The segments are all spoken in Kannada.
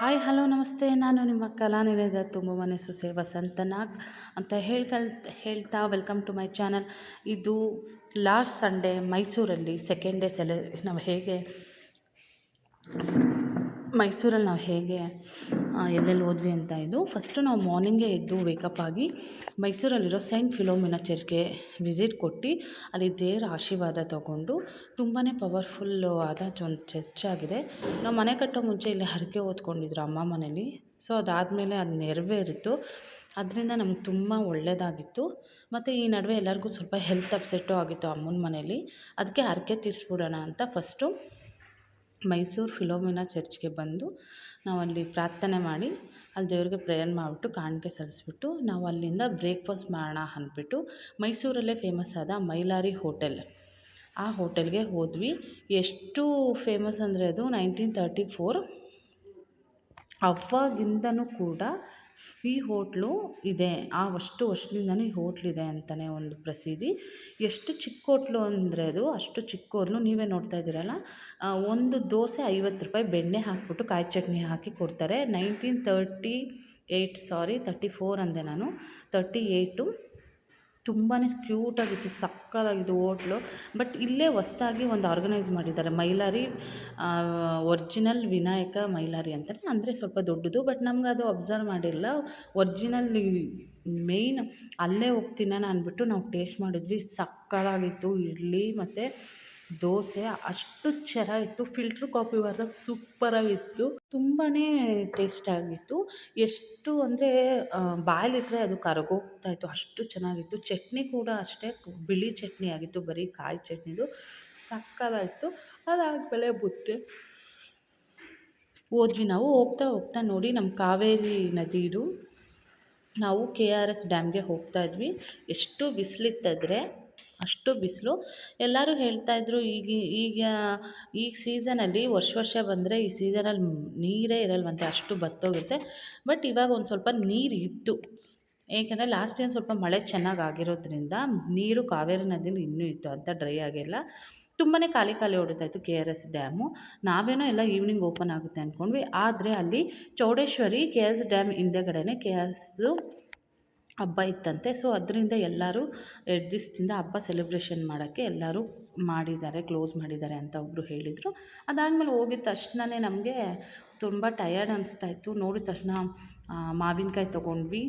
ಹಾಯ್, ಹಲೋ, ನಮಸ್ತೆ. ನಾನು ನಿಮ್ಮ ಕಲಾನಿಲಯದ ತುಂಬ ಮನೆ ಸೊಸೆ ವಸಂತನಾಗ್ ಅಂತ ಹೇಳ್ತಾ ಹೇಳ್ತಾ ವೆಲ್ಕಮ್ ಟು ಮೈ ಚಾನಲ್. ಇದು ಲಾಸ್ಟ್ ಸಂಡೇ ಮೈಸೂರಲ್ಲಿ, ಸೆಕೆಂಡ್ ಡೇ ಸೆಲೆ, ನಾವು ಹೇಗೆ ಮೈಸೂರಲ್ಲಿ ನಾವು ಹೇಗೆ ಎಲ್ಲೆಲ್ಲಿ ಹೋದ್ವಿ ಅಂತ ಇದು. ಫಸ್ಟು ನಾವು ಮಾರ್ನಿಂಗೇ ಎದ್ದು ವೇಕಪ್ ಆಗಿ ಮೈಸೂರಲ್ಲಿರೋ ಸೈಂಟ್ ಫಿಲೋಮಿನಾ ಚರ್ಚ್ಗೆ ವಿಸಿಟ್ ಕೊಟ್ಟು ಅಲ್ಲಿ ದೇವರ ಆಶೀರ್ವಾದ ತೊಗೊಂಡು ತುಂಬಾ ಪವರ್ಫುಲ್ಲು ಆದ ಒಂದು ಚರ್ಚ್ ಆಗಿದೆ. ನಾವು ಮನೆ ಕಟ್ಟೋ ಮುಂಚೆ ಇಲ್ಲಿ ಹರಕೆ ಓದ್ಕೊಂಡಿದ್ರು ಅಮ್ಮ ಮನೇಲಿ. ಸೊ ಅದಾದಮೇಲೆ ಅದು ನೆರವೇರಿತು. ಅದರಿಂದ ನಮ್ಗೆ ತುಂಬ ಒಳ್ಳೆಯದಾಗಿತ್ತು ಮತ್ತು ಈ ನಡುವೆ ಎಲ್ಲರಿಗೂ ಸ್ವಲ್ಪ ಹೆಲ್ತ್ ಅಪ್ಸೆಟ್ಟು ಆಗಿತ್ತು ಅಮ್ಮನ ಮನೇಲಿ. ಅದಕ್ಕೆ ಹರಕೆ ತೀರಿಸ್ಬಿಡೋಣ ಅಂತ ಫಸ್ಟು ಮೈಸೂರು ಫಿಲೋಮಿನಾ ಚರ್ಚ್ಗೆ ಬಂದು ನಾವು ಅಲ್ಲಿ ಪ್ರಾರ್ಥನೆ ಮಾಡಿ ಅಲ್ಲಿ ದೇವ್ರಿಗೆ ಪ್ರೇಯರ್ ಮಾಡಿಬಿಟ್ಟು ಕಾಣಿಕೆ ಸಲ್ಲಿಸ್ಬಿಟ್ಟು ನಾವು ಅಲ್ಲಿಂದ ಬ್ರೇಕ್ಫಾಸ್ಟ್ ಮಾಡೋಣ ಅಂದ್ಬಿಟ್ಟು ಮೈಸೂರಲ್ಲೇ ಫೇಮಸ್ ಆದ ಮೈಲಾರಿ ಹೋಟೆಲ್. ಆ ಹೋಟೆಲ್ಗೆ ಹೋದ್ವಿ. ಎಷ್ಟು ಫೇಮಸ್ ಅಂದರೆ ಅದು ನೈನ್ಟೀನ್ ತರ್ಟಿ ಫೋರ್ ಅವಾಗಿಂದನೂ ಕೂಡ ಈ ಹೋಟ್ಲು ಇದೆ. ಆ ಅಷ್ಟು ವರ್ಷದಿಂದನೂ ಈ ಹೋಟ್ಲಿದೆ ಅಂತಲೇ ಒಂದು ಪ್ರಸಿದ್ಧಿ. ಎಷ್ಟು ಚಿಕ್ಕ ಹೋಟ್ಲು ಅಂದರೆ ಅದು, ಅಷ್ಟು ಚಿಕ್ಕ ಹೋಟ್ಲು ನೀವೇ ನೋಡ್ತಾ ಇದ್ದೀರಲ್ಲ ಒಂದು ದೋಸೆ ಐವತ್ತು ರೂಪಾಯಿ ಬೆಣ್ಣೆ ಹಾಕಿಬಿಟ್ಟು ಕಾಯಿ ಚಟ್ನಿ ಹಾಕಿ ಕೊಡ್ತಾರೆ. Nineteen thirty eight sorry, thirty four ಅಂದೆ ನಾನು. ತರ್ಟಿ ಏಯ್ಟು ತುಂಬಾ ಕ್ಯೂಟಾಗಿತ್ತು ಸಕ್ಕತ್ತಾಗಿತ್ತು ಹೋಟ್ಲು. ಬಟ್ ಇಲ್ಲೇ ಹೊಸ್ದಾಗಿ ಒಂದು ಆರ್ಗನೈಸ್ ಮಾಡಿದ್ದಾರೆ. ಮೈಲಾರಿ ಒರ್ಜಿನಲ್ ವಿನಾಯಕ ಮೈಲಾರಿ ಅಂತಲೇ ಅಂದರೆ ಸ್ವಲ್ಪ ದೊಡ್ಡದು, ಬಟ್ ನಮ್ಗೆ ಅದು ಅಬ್ಸರ್ವ್ ಮಾಡಿಲ್ಲ. ಒರ್ಜಿನಲ್ ಮೇಯ್ನ್ ಅಲ್ಲೇ ಹೋಗ್ತೀನ ಅಂದ್ಬಿಟ್ಟು ನಾವು ಟೇಸ್ಟ್ ಮಾಡಿದ್ವಿ. ಸಕ್ಕತ್ತಾಗಿತ್ತು ಇಡ್ಲಿ ಮತ್ತು ದೋಸೆ ಅಷ್ಟು ಚೆನ್ನಾಗಿತ್ತು. ಫಿಲ್ಟ್ರ್ ಕಾಫಿ ಮಾತ್ರ ಸೂಪರಾಗಿತ್ತು. ತುಂಬಾ ಟೇಸ್ಟಾಗಿತ್ತು ಎಷ್ಟು ಅಂದರೆ ಬಾಯಲ್ಲಿಟ್ಟರೆ ಅದು ಕರಗೋಗ್ತಾ ಇತ್ತು. ಅಷ್ಟು ಚೆನ್ನಾಗಿತ್ತು. ಚಟ್ನಿ ಕೂಡ ಅಷ್ಟೇ. ಬಿಳಿ ಚಟ್ನಿ ಆಗಿತ್ತು. ಬರೀ ಕಾಯಿ ಚಟ್ನಿದು. ಸಕ್ಕತ್ತಾಗಿತ್ತು ಅದಾದಮೇಲೆ ಬುತ್ತೆ. ಹೋದ್ವಿ ನಾವು. ಹೋಗ್ತಾ ಹೋಗ್ತಾ ನೋಡಿ ನಮ್ಮ ಕಾವೇರಿ ನದಿದು. ನಾವು ಕೆ ಆರ್ ಎಸ್ ಡ್ಯಾಮ್ಗೆ ಹೋಗ್ತಾ ಇದ್ವಿ. ಎಷ್ಟು ಬಿಸಿಲಿತ್ತಂದ್ರೆ ಅಷ್ಟು ಬಿಸಿಲು. ಎಲ್ಲರೂ ಹೇಳ್ತಾಯಿದ್ರು ಈಗ ಈಗ ಈಗ ಸೀಸನಲ್ಲಿ ವರ್ಷ ವರ್ಷ ಬಂದರೆ ಈ ಸೀಸನಲ್ಲಿ ನೀರೇ ಇರಲ್ವಂತೆ, ಅಷ್ಟು ಬತ್ತೋಗುತ್ತೆ. ಬಟ್ ಇವಾಗ ಒಂದು ಸ್ವಲ್ಪ ನೀರು ಇತ್ತು. ಏಕೆಂದರೆ ಲಾಸ್ಟ್ ಟೈಮ್ ಸ್ವಲ್ಪ ಮಳೆ ಚೆನ್ನಾಗಿ ಆಗಿರೋದ್ರಿಂದ ನೀರು ಕಾವೇರಿ ನದಿಯಲ್ಲಿ ಇನ್ನೂ ಇತ್ತು, ಅಂತ ಡ್ರೈ ಆಗಿಲ್ಲ. ತುಂಬಾ ಖಾಲಿ ಖಾಲಿ ಹೊಡಿತಾಯಿತ್ತು ಕೆ ಆರ್ ಎಸ್ ಡ್ಯಾಮು. ನಾವೇನೋ ಎಲ್ಲ ಈವ್ನಿಂಗ್ ಓಪನ್ ಆಗುತ್ತೆ ಅಂದ್ಕೊಂಡ್ವಿ ಆದರೆ ಅಲ್ಲಿ Chowdeshwari K R S dam ಹಿಂದೆಗಡೆನೇ K R S ಹಬ್ಬ ಇತ್ತಂತೆ. ಸೊ ಅದರಿಂದ ಎಲ್ಲರೂ ಎರಡು ದಿವಸದಿಂದ ಹಬ್ಬ ಸೆಲೆಬ್ರೇಷನ್ ಮಾಡೋಕ್ಕೆ ಎಲ್ಲರೂ ಮಾಡಿದ್ದಾರೆ ಕ್ಲೋಸ್ ಮಾಡಿದ್ದಾರೆ ಅಂತ ಒಬ್ಬರು ಹೇಳಿದರು. ಅದಾದಮೇಲೆ ಹೋಗಿದ ತಕ್ಷಣವೇ ನಮಗೆ ತುಂಬ ಟಯರ್ಡ್ ಅನಿಸ್ತಾ ಇತ್ತು. ನೋಡಿದ ತಕ್ಷಣ ಮಾವಿನಕಾಯಿ ತೊಗೊಂಡ್ವಿ,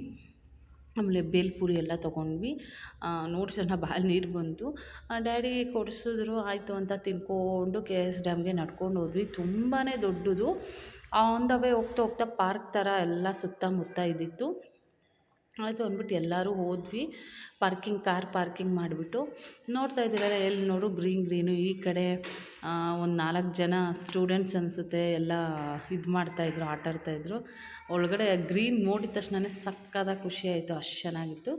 ಆಮೇಲೆ ಬೇಲ್ಪುರಿ ಎಲ್ಲ ತೊಗೊಂಡ್ವಿ. ನೋಡಿ ತಕ್ಷಣ ಬಾಯಲ್ಲಿ ನೀರು ಬಂತು ಡ್ಯಾಡಿ ಕೊಡಿಸಿದ್ರು, ಆಯಿತು ಅಂತ ತಿನ್ಕೊಂಡು ಕೆ ಎಸ್ ಡ್ಯಾಮ್ಗೆ ನಡ್ಕೊಂಡು ಹೋದ್ವಿ. ತುಂಬಾ ದೊಡ್ಡದು. ಆನ್ ದ ವೇ ಹೋಗ್ತಾ ಹೋಗ್ತಾ ಪಾರ್ಕ್ ಥರ ಎಲ್ಲ ಸುತ್ತಮುತ್ತ ಇದ್ದಿತ್ತು. ಆಯಿತು ಅಂದ್ಬಿಟ್ಟು ಎಲ್ಲರೂ ಹೋದ್ವಿ. ಪಾರ್ಕಿಂಗ್, ಕಾರ್ ಪಾರ್ಕಿಂಗ್ ಮಾಡಿಬಿಟ್ಟು. ನೋಡ್ತಾ ಇದ್ದೀರಲ್ಲ, ಎಲ್ಲಿ ನೋಡು ಗ್ರೀನ್ ಗ್ರೀನು. ಈ ಕಡೆ ಒಂದು ನಾಲ್ಕು ಜನ ಸ್ಟೂಡೆಂಟ್ಸ್ ಅನಿಸುತ್ತೆ. ಎಲ್ಲ ಇದು ಮಾಡ್ತಾಯಿದ್ರು ಆಟ ಆಡ್ತಾಯಿದ್ರು ಒಳಗಡೆ ಗ್ರೀನ್ ನೋಡಿದ ತಕ್ಷಣವೇ ಸಕ್ಕತ್ತಾಗಿ ಖುಷಿ ಆಯಿತು, ಅಷ್ಟು ಚೆನ್ನಾಗಿತ್ತು.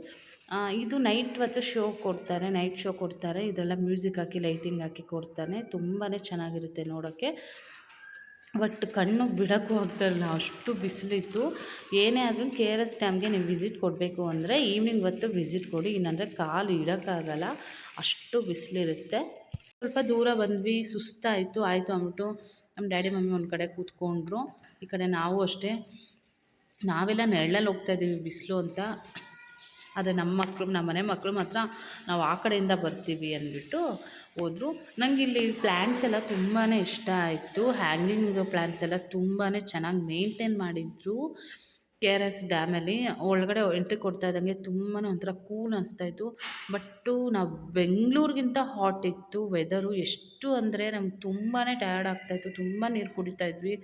ಇದು ನೈಟ್ ಹೊತ್ತು ಶೋ ಕೊಡ್ತಾರೆ, ನೈಟ್ ಶೋ ಕೊಡ್ತಾರೆ. ಇದೆಲ್ಲ ಮ್ಯೂಸಿಕ್ ಹಾಕಿ, ಲೈಟಿಂಗ್ ಹಾಕಿ ಕೊಡ್ತಾನೆ. ತುಂಬಾ ಚೆನ್ನಾಗಿರುತ್ತೆ ನೋಡೋಕ್ಕೆ ಬಟ್ ಕಣ್ಣು ಬಿಡೋಕ್ಕೂ ಆಗ್ತಾಯಿರಲಿಲ್ಲ ಅಷ್ಟು ಬಿಸಿಲಿತ್ತು. ಏನೇ ಆದರೂ ಕೆ ಆರ್ ಎಸ್ ಡ್ಯಾಮ್ಗೆ ನೀವು ವಿಸಿಟ್ ಕೊಡಬೇಕು ಅಂದರೆ ಈವ್ನಿಂಗ್ ಹೊತ್ತು ವಿಸಿಟ್ ಕೊಡಿ ಇನ್ನಂದರೆ ಕಾಲು ಇಡೋಕ್ಕಾಗಲ್ಲ, ಅಷ್ಟು ಬಿಸಿಲಿರುತ್ತೆ. ಸ್ವಲ್ಪ ದೂರ ಬಂದ್ವಿ, ಸುಸ್ತಾಯಿತು, ಆಯಿತು ಅಂದ್ಬಿಟ್ಟು ನಮ್ಮ ಡ್ಯಾಡಿ ಮಮ್ಮಿ ಒಂದು ಕಡೆ ಕೂತ್ಕೊಂಡ್ರು. ಈ ಕಡೆ ನಾವು ಅಷ್ಟೇ, ನಾವೆಲ್ಲ ನೆರಳಲ್ಲಿ ಹೋಗ್ತಾಯಿದ್ದೀವಿ ಬಿಸಿಲು ಅಂತ. ಆದರೆ ನಮ್ಮ ಮಕ್ಕಳು ನಮ್ಮ ಮನೆ ಮಕ್ಕಳು ಮಾತ್ರ ನಾವು ಆ ಕಡೆಯಿಂದ ಬರ್ತೀವಿ ಅಂದ್ಬಿಟ್ಟು ಹೋದರು. ನಂಗೆ ಇಲ್ಲಿ ಪ್ಲ್ಯಾಂಟ್ಸ್ ಎಲ್ಲ ತುಂಬಾ ಇಷ್ಟ ಆಯಿತು. ಹ್ಯಾಂಗಿಂಗ್ ಪ್ಲ್ಯಾಂಟ್ಸ್ ಎಲ್ಲ ತುಂಬಾ ಚೆನ್ನಾಗಿ ಮೇಂಟೈನ್ ಮಾಡಿದ್ರು. ಕೆ ಆರ್ ಎಸ್ ಡ್ಯಾಮಲ್ಲಿ ಒಳಗಡೆ ಎಂಟ್ರಿ ಕೊಡ್ತಾ ಇದ್ದಂಗೆ ತುಂಬಾ ಒಂಥರ ಕೂಲ್ ಅನಿಸ್ತಾಯಿತ್ತು ಬಟ್ಟು ನಾವು ಬೆಂಗಳೂರಿಗಿಂತ ಹಾಟ್ ಇತ್ತು. ವೆದರು ಎಷ್ಟು ಅಂದರೆ ನಮ್ಗೆ ತುಂಬಾ ಟಯರ್ಡ್ ಆಗ್ತಾಯಿತ್ತು ತುಂಬ ನೀರು ಕುಡಿತಾ ಇದ್ವಿ.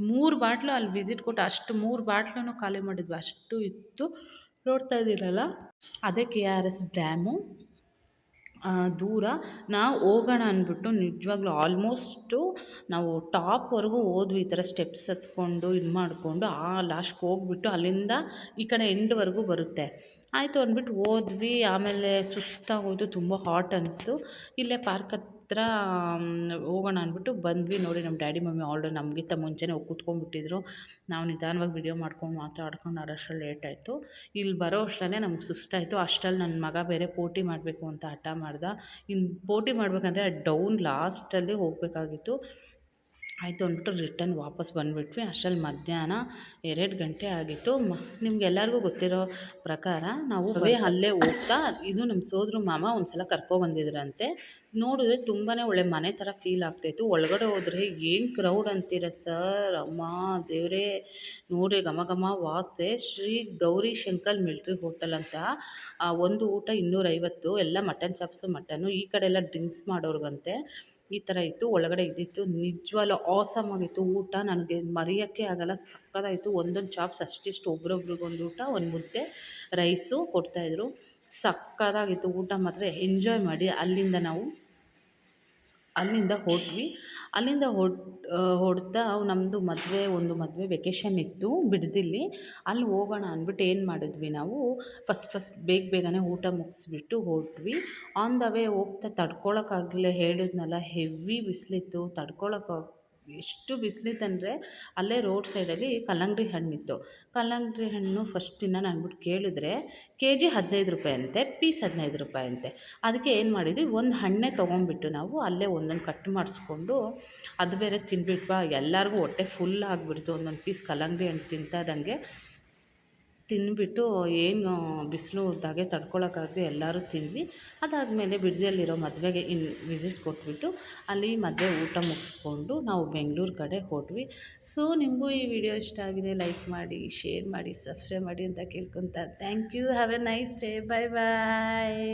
ಮೂರು ಬಾಟ್ಲು ಅಲ್ಲಿ ವಿಸಿಟ್ ಕೊಟ್ಟು ಅಷ್ಟು ಮೂರು ಬಾಟ್ಲೂ ಖಾಲಿ ಮಾಡಿದ್ವಿ. ಅಷ್ಟು ಇತ್ತು. ನೋಡ್ತಾ ಇದ್ದೀರಲ್ಲ? ಅದೇ ಕೆ ಆರ್ ಎಸ್ ಡ್ಯಾಮು. ದೂರ. ನಾವು ಹೋಗೋಣ ಅಂದ್ಬಿಟ್ಟು ನಿಜವಾಗ್ಲೂ ಆಲ್ಮೋಸ್ಟು ನಾವು ಟಾಪ್ವರೆಗೂ ಹೋದ್ವಿ ಈ ಥರ ಸ್ಟೆಪ್ಸ್ ಹತ್ಕೊಂಡು, ಇದು ಮಾಡಿಕೊಂಡು, ಆ ಲಾಸ್ಟ್ಗೆ ಹೋಗ್ಬಿಟ್ಟು ಅಲ್ಲಿಂದ ಈ ಕಡೆ ಎಂಡ್ವರೆಗೂ ಬರುತ್ತೆ. ಆಯಿತು ಅಂದ್ಬಿಟ್ಟು ಹೋದ್ವಿ. ಆಮೇಲೆ ಸುಸ್ತಾಗೋಯ್ತು ತುಂಬ ಹಾಟ್ ಅನ್ನಿಸ್ತು ಇಲ್ಲೇ ಪಾರ್ಕ್ ಹತ್ರ ಹೋಗೋಣ ಅಂದ್ಬಿಟ್ಟು ಬಂದ್ವಿ. ನೋಡಿ, ನಮ್ಮ ಡ್ಯಾಡಿ, ಮಮ್ಮಿ ಆಲ್ರೆಡಿ ನಮಗಿಂತ ಮುಂಚೆನೇ ಹೋಗಿ ಕೂತ್ಕೊಂಡ್ಬಿಟ್ಟಿದ್ರು. ನಾವು ನಿಧಾನವಾಗಿ ವಿಡಿಯೋ ಮಾಡ್ಕೊಂಡು ಮಾತಾಡ್ಕೊಂಡು ಆಡೋಷ್ಟ್ರಲ್ಲಿ ಲೇಟ್ ಆಯಿತು. ಇಲ್ಲಿ ಬರೋ ಅಷ್ಟರಲ್ಲೇ ನಮ್ಗೆ ಸುಸ್ತಾಯಿತು. ಅಷ್ಟರಲ್ಲಿ ನನ್ನ ಮಗ ಬೇರೆ ಪೋಟಿ ಮಾಡಬೇಕು ಅಂತ ಹಠ ಮಾಡ್ದ. ಇನ್ನು ಪೋಟಿ ಮಾಡಬೇಕಂದ್ರೆ ಡೌನ್ ಲಾಸ್ಟಲ್ಲಿ ಹೋಗಬೇಕಾಗಿತ್ತು. ಆಯಿತು ಅಂದ್ಬಿಟ್ಟು ರಿಟರ್ನ್ ವಾಪಸ್ ಬಂದುಬಿಟ್ವಿ. ಅಷ್ಟ್ರಲ್ಲಿ ಮಧ್ಯಾಹ್ನ ಎರಡು ಗಂಟೆ ಆಗಿತ್ತು. ಮ ನಿಮ್ಗೆಲ್ಲರಿಗೂ ಗೊತ್ತಿರೋ ಪ್ರಕಾರ ನಾವು ಬರೀ ಅಲ್ಲೇ ಹೋಗ್ತಾ ಇದು ನಮ್ಮ ಸೋದ್ರ ಮಾಮ ಒಂದು ಸಲ ಕರ್ಕೊಬಂದಿದ್ರಂತೆ ನೋಡಿದ್ರೆ ತುಂಬಾ ಒಳ್ಳೆ ಮನೆ ಥರ ಫೀಲ್ ಆಗ್ತಾಯಿತ್ತು ಒಳಗಡೆ ಹೋದರೆ ಏನು ಕ್ರೌಡ್ ಅಂತೀರ ಸರ್? ಅಮ್ಮ ದೇವರೇ. ನೋಡಿ ಘಮ ಘಮ ವಾಸೆ. ಶ್ರೀ ಗೌರಿ ಶಂಕರ್ ಮಿಲ್ಟ್ರಿ ಹೋಟೆಲ್ ಅಂತ. ಆ ಒಂದು ಊಟ ಇನ್ನೂರೈವತ್ತು. ಎಲ್ಲ ಮಟನ್ ಚಾಪ್ಸು ಮಟನ್ನು ಈ ಕಡೆ ಎಲ್ಲ ಡ್ರಿಂಕ್ಸ್ ಮಾಡೋರ್ಗಂತೆ. ಈ ಥರ ಇತ್ತು, ಒಳಗಡೆ ಇದ್ದಿತ್ತು, ನಿಜವಾಗ್ಲೂ ಆಸಮ್ ಆಗಿತ್ತು ಊಟ. ನನಗೆ ಮರೆಯೋಕ್ಕೆ ಆಗಲ್ಲ ಸಕ್ಕತ್ತಾಯಿತ್ತು ಒಂದೊಂದು ಚಾಪ್ಸ್ ಅಷ್ಟಿಷ್ಟು ಒಬ್ರೊಬ್ರಿಗೊಂದು ಊಟ, ಒಂದು ಮುದ್ದೆ ರೈಸು ಕೊಡ್ತಾಯಿದ್ರು ಸಕ್ಕತ್ತಾಗಿತ್ತು ಊಟ ಮಾತ್ರ. ಎಂಜಾಯ್ ಮಾಡಿ, ಅಲ್ಲಿಂದ ನಾವು ಅಲ್ಲಿಂದ ಹೊರಟ್ವಿ ಅಲ್ಲಿಂದ ಹೊಡ್ ಹೊರಡ್ತಾ ನಮ್ಮದು ಮದುವೆ, ಒಂದು ಮದುವೆ ವೆಕೇಷನ್ ಇತ್ತು, ಬಿಡದಿಲ್ಲಿ. ಅಲ್ಲಿ ಹೋಗೋಣ ಅಂದ್ಬಿಟ್ಟು ಏನು ಮಾಡಿದ್ವಿ ನಾವು ಫಸ್ಟ್ ಫಸ್ಟ್ ಬೇಗ ಬೇಗನೆ ಊಟ ಮುಗಿಸ್ಬಿಟ್ಟು ಹೊರಟ್ವಿ ಆನ್ ದ ವೇ ಹೋಗ್ತಾ ತಡ್ಕೊಳಕ್ಕಾಗಲೇ ಹೇಳಿದ್ನಲ್ಲ ಹೆವಿ ಬಿಸಿಲಿತ್ತು ತಡ್ಕೊಳಕ್ಕೆ ಎಷ್ಟು ಬಿಸಿಲಿತ್ತಂದರೆ ಅಲ್ಲೇ ರೋಡ್ ಸೈಡಲ್ಲಿ ಕಲ್ಲಂಗಡಿ ಹಣ್ಣಿತ್ತು. ಕಲ್ಲಂಗಡಿ ಹಣ್ಣು ಫಸ್ಟ್ ನಾನು ಅಂದ್ಬಿಟ್ಟು ಕೇಳಿದ್ರೆ ಕೆ ಜಿ ಹದಿನೈದು ರೂಪಾಯಿ ಅಂತೆ ಪೀಸ್ ಹದಿನೈದು ರೂಪಾಯಿ ಅಂತೆ ಅದಕ್ಕೆ ಏನು ಮಾಡಿದ್ವಿ, ಒಂದು ಹಣ್ಣೇ ತೊಗೊಂಬಿಟ್ಟು ನಾವು ಅಲ್ಲೇ ಒಂದೊಂದು ಕಟ್ ಮಾಡಿಸ್ಕೊಂಡು ಅದು ಬೇರೆ ತಿಂದ್ಬಿಟ್ವಾ ಎಲ್ಲರಿಗೂ ಹೊಟ್ಟೆ ಫುಲ್ ಆಗಿಬಿಡ್ತು, ಒಂದೊಂದು ಪೀಸ್ ಕಲ್ಲಂಗಡಿ ಹಣ್ಣು ತಿಂತಾ ತಿಂದುಬಿಟ್ಟು ಏನು ಬಿಸಿಲು ಇದ್ದಾಗೆ ತಡ್ಕೊಳಕ್ಕಾಗದೆ ಎಲ್ಲರೂ ತಿಂದ್ವಿ. ಅದಾದಮೇಲೆ ಬಿಡದಿಯಲ್ಲಿರೋ ಮದುವೆಗೆ ಇನ್ ವಿಸಿಟ್ ಕೊಟ್ಬಿಟ್ಟು ಅಲ್ಲಿ ಮದುವೆ ಊಟ ಮುಗಿಸ್ಕೊಂಡು ನಾವು ಬೆಂಗಳೂರು ಕಡೆ ಹೊರಟ್ವಿ ಸೊ, ನಿಮಗೂ ಈ ವಿಡಿಯೋ ಇಷ್ಟ ಆಗಿದೆ, ಲೈಕ್ ಮಾಡಿ, ಶೇರ್ ಮಾಡಿ, ಸಬ್ಸ್ಕ್ರೈಬ್ ಮಾಡಿ ಅಂತ ಕೇಳ್ಕೊತ. Thank you, have a nice day bye bye.